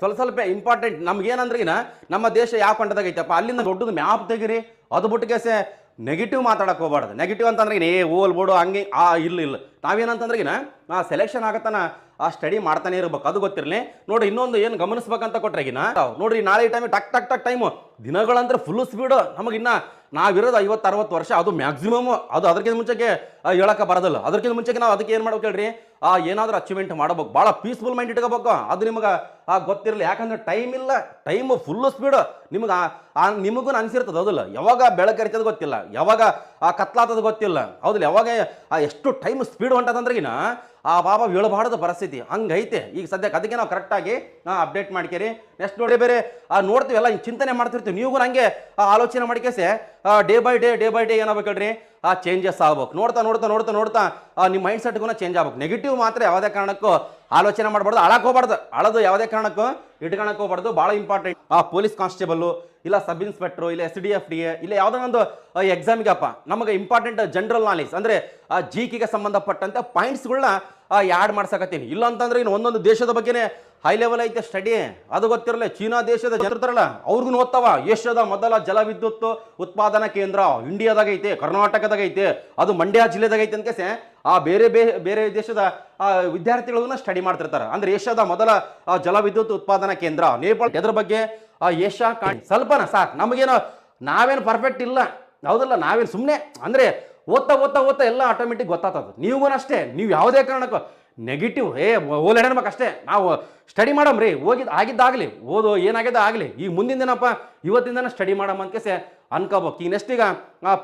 ಸ್ವಲ್ಪ ಸ್ವಲ್ಪ ಇಂಪಾರ್ಟೆಂಟ್ ನಮ್ಗೆ ಇನ್ನ ನಮ್ಮ ದೇಶ ಯಾವ ಪಂಡದಾಗೈತಪ್ಪ ಅಲ್ಲಿಂದ ದೊಡ್ಡದು ಮ್ಯಾಪ್ ತೆಗಿರಿ, ಅದು ಬಿಟ್ಟು ಕೇಸೆ ನೆಗೆಟಿವ್ ಮಾತಾಡಕ್ಕೆ ಹೋಗ್ಬಾರ್ದು. ನೆಗೆಟಿವ್ ಅಂತಂದ್ರೆ ಏ ಓಲ್ ಬೋಡು, ಹಂಗೆ, ಆ ಇಲ್ಲ ಇಲ್ಲ ನಾವೇನಂತಂದ್ರೆಗಿನ ಆ ಸೆಲೆಕ್ಷನ್ ಆಗತ್ತಾನ, ಆ ಸ್ಟಡಿ ಮಾಡ್ತಾನೆ ಇರ್ಬೇಕು. ಅದು ಗೊತ್ತಿರಲಿ. ನೋಡಿ, ಇನ್ನೊಂದು ಏನು ಗಮನಿಸ್ಬೇಕಂತ ಕೊಟ್ರೆಗಿನ ನೋಡ್ರಿ, ನಾಳೆ ಈ ಟೈಮ್ ಟಕ್ ಟಕ್ ಟಕ್ ಟೈಮು ದಿನಗಳಂದ್ರೆ ಫುಲ್ ಸ್ಪೀಡು ನಮಗಿನ್ನ ನಾವಿರೋದು ಐವತ್ತು, ಅರವತ್ತು ವರ್ಷ, ಅದು ಮ್ಯಾಕ್ಸಿಮಮ್ ಅದು ಅದಕ್ಕಿಂತ ಮುಂಚೆಗೆ ಹೇಳಕ್ಕೆ ಬರೋದಿಲ್ಲ. ಅದಕ್ಕಿಂತ ಮುಂಚೆಗೆ ನಾವು ಅದಕ್ಕೆ ಏನು ಮಾಡ್ಬೇಕು ಹೇಳ್ರಿ? ಆ, ಏನಾದರೂ ಅಚೀವ್ಮೆಂಟ್ ಮಾಡಬೇಕು. ಭಾಳ ಪೀಸ್ಫುಲ್ ಮೈಂಡ್ ಇಟ್ಕೋಬೇಕು. ಅದು ನಿಮಗೆ, ಆ, ಗೊತ್ತಿರಲಿ. ಯಾಕಂದ್ರೆ ಟೈಮ್ ಇಲ್ಲ. ಟೈಮ್ ಫುಲ್ಲು ಸ್ಪೀಡು ನಿಮ್ಗೆ, ಆ ನಿಮಗೂ ಅನಿಸಿರ್ತದೆ. ಹೌದಿಲ್ಲ? ಯಾವಾಗ ಬೆಳಕರಿತದ ಗೊತ್ತಿಲ್ಲ. ಯಾವಾಗ, ಆ, ಕತ್ಲಾತದ ಗೊತ್ತಿಲ್ಲ. ಹೌದಿಲ್ಲ? ಯಾವಾಗ, ಆ, ಎಷ್ಟು ಟೈಮ್ ಸ್ಪೀಡ್ ಹೊಂಟದಂದ್ರಿಗಿನ ಆ ಬಾಬಾ ಬೀಳಬಾರ್ದು ಪರಿಸ್ಥಿತಿ. ಹಂಗೈತೆ. ಈಗ ಸದ್ಯಕ್ಕೆ ಅದಕ್ಕೆ ನಾವು ಕರೆಕ್ಟಾಗಿ ಅಪ್ಡೇಟ್ ಮಾಡ್ಕೇರಿ. ನೆಕ್ಸ್ಟ್ ನೋಡಿ ಬೇರೆ, ಆ, ನೋಡ್ತೀವಿ ಎಲ್ಲ ಚಿಂತನೆ ಮಾಡ್ತಿರ್ತೀವಿ. ನೀವು ಹಂಗೆ ಆಲೋಚನೆ ಮಾಡ್ಕೇಸೆ day by day day by day ಏನಾಗಬೇಕು ಆ ಚೇಂಜಸ್ ಆಗ್ಬೇಕು. ನೋಡ್ತಾ ನೋಡ್ತಾ ನೋಡ್ತಾ ನೋಡ್ತಾ ನಿಮ್ಮ ಮೈಂಡ್ ಸೆಟ್ಗೂ ಚೇಂಜ್ ಆಗ್ಬೇಕು. ನೆಗೆಟಿವ್ ಮಾತ್ರ ಯಾವುದೇ ಕಾರಣಕ್ಕೂ ಆಲೋಚನೆ ಮಾಡಬಾರ್ದು ಅಳಕ್ಕೆ ಹೋಗ್ಬಾರ್ದು. ಅಳದು ಯಾವುದೇ ಕಾರಣಕ್ಕೂ ಇಟ್ಕೊಳಕ್ಕೆ ಹೋಗ್ಬಾರ್ದು. ಭಾಳ ಇಂಪಾರ್ಟೆಂಟ್ ಆ ಪೊಲೀಸ್ ಕಾನ್ಸ್ಟೇಬಲ್ಲು ಇಲ್ಲ ಸಬ್ ಇನ್ಸ್ಪೆಕ್ಟ್ರು ಇಲ್ಲ ಎಸ್ ಡಿ ಎಫ್ ಡಿ ಇಲ್ಲ ಯಾವುದೋ ಒಂದು ಎಕ್ಸಾಮಿಗಪ್ಪ ನಮಗೆ ಇಂಪಾರ್ಟೆಂಟ್ ಜನರಲ್ ನಾಲೆಜ್ ಅಂದರೆ, ಆ ಜಿ ಕೆಗೆ ಸಂಬಂಧಪಟ್ಟಂಥ ಪಾಯಿಂಟ್ಸ್ಗಳನ್ನ ಯಾಡ್ ಮಾಡ್ಸಕತ್ತೀನಿ. ಇಲ್ಲ ಅಂತಂದ್ರೆ ಇನ್ನು ಒಂದೊಂದು ದೇಶದ ಬಗ್ಗೆನೇ ಹೈ ಲೆವೆಲ್ ಐತೆ ಸ್ಟಡಿ ಅದು ಗೊತ್ತಿರಲ್ಲ, ಚೀನಾ ದೇಶದ ಜನರಲ್ಲ ಅವ್ರಿಗೂ ಓದ್ತಾವ ಏಷ್ಯಾದ ಮೊದಲ ಜಲವಿದ್ಯುತ್ ಉತ್ಪಾದನಾ ಕೇಂದ್ರ ಇಂಡಿಯಾದಾಗ ಐತೆ, ಕರ್ನಾಟಕದಾಗ ಐತೆ, ಅದು ಮಂಡ್ಯ ಜಿಲ್ಲೆದಾಗ ಐತೆ ಅಂತ ಆ ಬೇರೆ ಬೇರೆ ದೇಶದ ವಿದ್ಯಾರ್ಥಿಗಳನ್ನ ಸ್ಟಡಿ ಮಾಡ್ತಿರ್ತಾರೆ. ಅಂದ್ರೆ ಏಷ್ಯಾದ ಮೊದಲ ಜಲವಿದ್ಯುತ್ ಉತ್ಪಾದನಾ ಕೇಂದ್ರ, ನೇಪಾಳ ಎದ್ರ ಬಗ್ಗೆ, ಆ, ಏಷ್ಯಾ ಕಾಣ್ ಸ್ವಲ್ಪನ ಸಾಕು. ನಮಗೇನೋ ನಾವೇನು ಪರ್ಫೆಕ್ಟ್ ಇಲ್ಲ. ಹೌದಲ್ಲ, ನಾವೇನು ಸುಮ್ಮನೆ ಅಂದರೆ ಓದ್ತಾ ಓದ್ತಾ ಓದ್ತಾ ಎಲ್ಲ ಆಟೋಮೆಟಿಕ್ ಗೊತ್ತಾಗ್ತದೆ. ನೀವು ಅಷ್ಟೇ, ನೀವು ಯಾವುದೇ ಕಾರಣಕ್ಕೂ ನೆಗೆಟಿವ್ ಏ ಓಲ್ ಹೆಣ್ಮಕ್ ಅಷ್ಟೇ. ನಾವು ಸ್ಟಡಿ ಮಾಡಮ್ರಿ ಹೋಗಿದ್ದು ಆಗಿದ್ದಾಗಲಿ, ಓದು ಏನಾಗಿದೆ ಆಗಲಿ ಈಗ ಮುಂದಿನ ದಿನಪ್ಪ ಇವತ್ತಿನ ಸ್ಟಡಿ ಸ್ಟಡಿ ಅಂತ ಅಂತಕೇಸೆ ಅನ್ಕೋಬೇಕು. ಈಗ ನೆಕ್ಸ್ಟ್ ಈಗ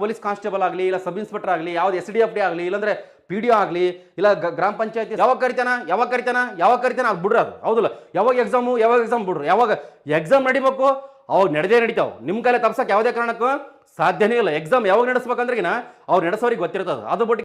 ಪೊಲೀಸ್ ಕಾನ್ಸ್ಟೇಬಲ್ ಆಗಲಿ, ಇಲ್ಲ ಸಬ್ ಇನ್ಸ್ಪೆಕ್ಟರ್ ಆಗಲಿ, ಯಾವ್ದು ಎಸ್ ಡಿ ಎಫ್ ಡಿ ಆಗಲಿ, ಇಲ್ಲಾಂದ್ರೆ ಪಿ ಡಿ ಆಗಲಿ, ಇಲ್ಲ ಗ್ರಾಮ ಪಂಚಾಯತಿ, ಯಾವಾಗ ಕರಿತಾನ ಯಾವಾಗ ಕರಿತಾನ ಯಾವಾಗ ಕರಿತಾನ ಅದು ಬಿಡ್ರಿ ಅದು. ಹೌದಲ್ಲ? ಯಾವಾಗ ಎಕ್ಸಾಮು ಯಾವಾಗ ಎಕ್ಸಾಮ್ ಬಿಡ್ರಿ? ಯಾವಾಗ ಎಕ್ಸಾಮ್ ನಡಿಬೇಕು? ಅವಾಗ ನಡೆದೇ ನಡೀತಾವೆ. ನಿಮ್ಮ ಕೈಲಿ ತಪ್ಸಕ್ಕೆ ಯಾವುದೇ ಕಾರಣಕ್ಕೂ ಸಾಧ್ಯನೇ ಇಲ್ಲ. ಎಕ್ಸಾಮ್ ಯಾವಾಗ ನಡೆಸ್ಬೇಕಂದ್ರೆಗಿನ ಅವ್ರು ನಡೆಸೋರಿಗೆ ಗೊತ್ತಿರ್ತದೆ. ಅದು ಬಿಟ್ಟು